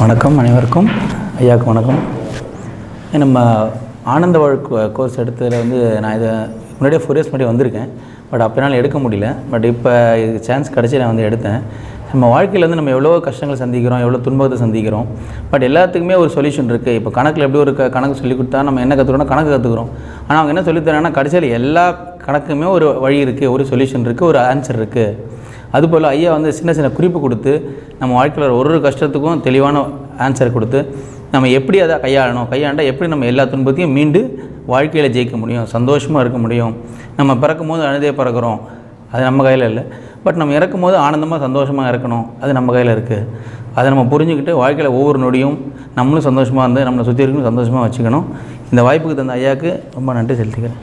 வணக்கம் அனைவருக்கும். ஐயாவுக்கு வணக்கம். நம்ம ஆனந்த வாழ்க்கை கோர்ஸ் எடுத்ததில் வந்து நான் இதை முன்னாடியே ஃபோர் இயர்ஸ் முன்னாடி வந்திருக்கேன். பட் அப்போ என்னால் எடுக்க முடியல. பட் இப்போ இது சான்ஸ் கிடச்சி நான் வந்து எடுத்தேன். நம்ம வாழ்க்கையில் வந்து நம்ம எவ்வளோ கஷ்டங்கள் சந்திக்கிறோம் எவ்வளோ துன்பத்தை சந்திக்கிறோம். பட் எல்லாத்துக்குமே ஒரு சொல்யூஷன் இருக்குது இப்போ கணக்கில் எப்படி ஒரு கணக்கு சொல்லி கொடுத்தா நம்ம என்ன கற்றுக்கிறோம் கணக்கு கற்றுக்குறோம் ஆனால் அவங்க என்ன சொல்லித்தரேன்னா கடைசியில் எல்லா கணக்குமே ஒரு வழி இருக்குது ஒரு சொல்யூஷன் இருக்குது ஒரு ஆன்சர் இருக்குது அதுபோல் ஐயா வந்து சின்ன சின்ன குறிப்பு கொடுத்து நம்ம வாழ்க்கையில் ஒரு ஒரு கஷ்டத்துக்கும் தெளிவான ஆன்சர் கொடுத்து நம்ம எப்படி அதை கையாளணும்? கையாண்டால் எப்படி நம்ம எல்லா துன்பத்தையும் மீண்டு வாழ்க்கையில் ஜெயிக்க முடியும்? சந்தோஷமாக இருக்க முடியும்? நம்ம பிறக்கும் போது அழுதே பிறக்கிறோம். அது நம்ம கையில் இல்லை. பட் நம்ம இறக்கும் போது ஆனந்தமாக சந்தோஷமாக இருக்கணும். அது நம்ம கையில் இருக்குது அதை நம்ம புரிஞ்சுக்கிட்டு வாழ்க்கையில் ஒவ்வொரு நொடியும் நம்மளும் சந்தோஷமாக இருந்து நம்மளை சுற்றி இருக்கணும் சந்தோஷமாக வச்சுக்கணும். இந்த வாய்ப்புக்கு தந்த ஐயாவுக்கு ரொம்ப நன்றி செலுத்திக்கிறேன்.